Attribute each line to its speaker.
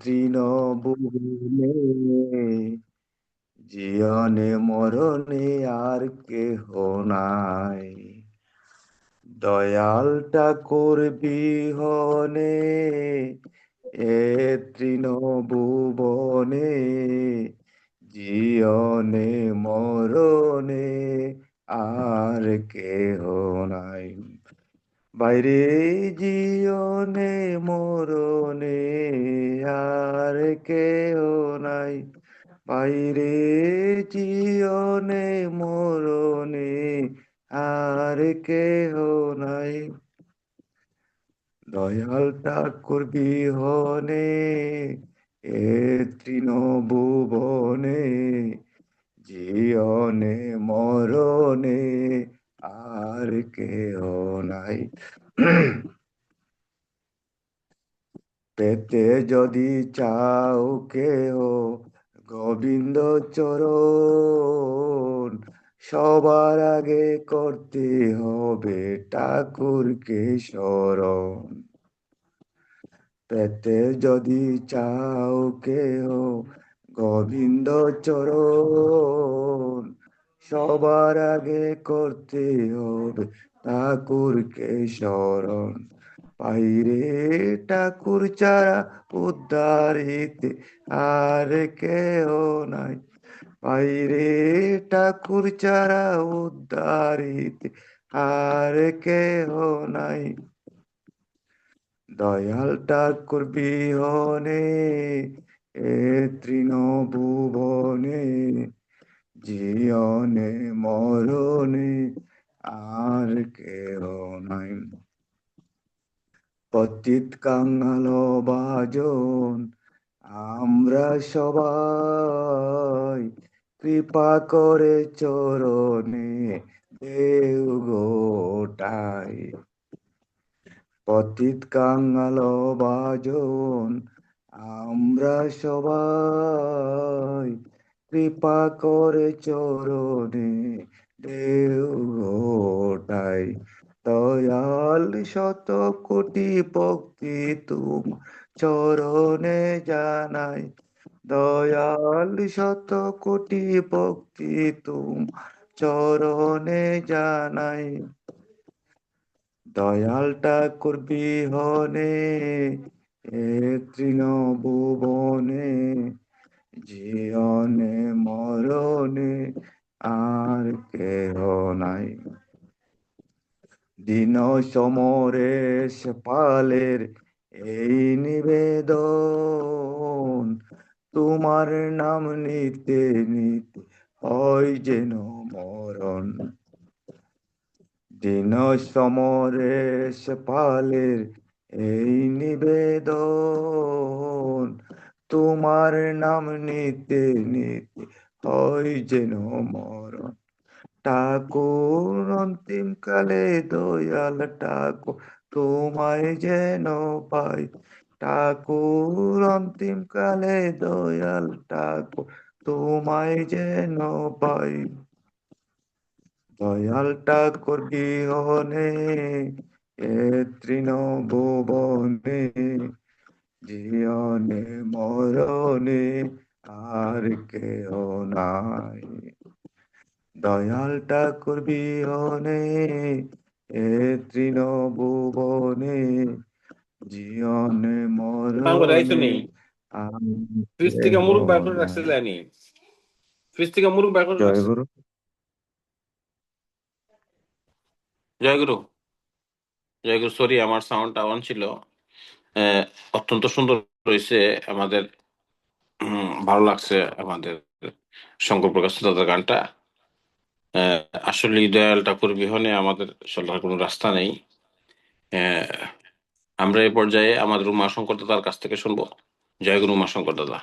Speaker 1: তৃণভুবনে জীবনে মরণে আর কেহ নাই। দয়াল ঠাকুর বিহনে এ তৃণভুবনে। জীবনে মরণে আর কেহ নাই। বাইরে জীবনে মরণে আর কেহ নাই। বাইরে জীবনে মরণে আর কেহ নাই। দয়াল ঠাকুর বিহনে, এ তৃণভুবনে জীবনে মরণে আর কেহ নাই। পেতে যদি চাও কেহ, গোবিন্দ চরণ, সবার আগে করতে হবে ঠাকুরকে স্মরণ পেতে যদি চাও কেহ, গোবিন্দ চরণ সবার আগে করতে হবে ঠাকুরকে স্মরণ। পাইরে ঠাকুর চারা উদ্ধারিতে আর কেহ নাই। পাইরে ঠাকুর চারা উদ্ধারিতে আর কেহ নাই। দয়াল ঠাকুর বিহনে, এ তৃণভুবনে জীবনে মরণে আর কেহ নাই। পতিত কাঙ্গাল বাজন, আমরা সবাই কৃপা করে চরণে দেউ গোটাই। পতিত কাঙ্গাল বাজন, আমরা সবাই কৃপা করে চরণে দেও গোটাই। দয়াল শত কোটি ভক্তি তুম চরণে জানাই। দয়াল শত কোটি ভক্তি তুম চরণে জানাই। দয়ালটা ঠাকুর বিহনে, এ তৃণভুবনে জীবনে মরণে আর কেহ নাই। দিন সমরেশ পালের এই নিবেদন তোমার নাম নিতে নিতে হয় যেন মরণ। দিন সমরেশ পালের এই নিবেদন তোমার নাম নিতে নিতে হয় যেন মরণ। ঠাকুর, অন্তিম কালে দয়াল ঠাকুর তোমায় যেন পাই। ঠাকুর, অন্তিম কালে দয়াল ঠাকুর তোমায় যেন পাই। দয়াল ঠাকুর বিহনে এ তৃণভুবনে জীবনে মরণে কেহ নাই। দয়াল ঠাকুর বিহনে এ তৃণভুবনে জীবনে আর
Speaker 2: ফ্রিজ থেকে মুরগ বার করে রাখছে জানি ফ্রিজ থেকে মুরগ বার করে
Speaker 1: জয় গুরু
Speaker 2: জয় গুরু জয় গুরু সরি আমার সাউন্ডটা অন ছিল। আহ, অত্যন্ত সুন্দর হয়েছে আমাদের ভালো লাগছে আমাদের শঙ্কর প্রকাশ দাদার গানটা। আসলে দয়াল ঠাকুর বিহনে আমাদের চলার কোনো রাস্তা নেই। আমরা এ পর্যায়ে আমাদের উমা শঙ্কর দাদার কাছ থেকে শুনব। জয় গুরু উমা শঙ্কর দাদা।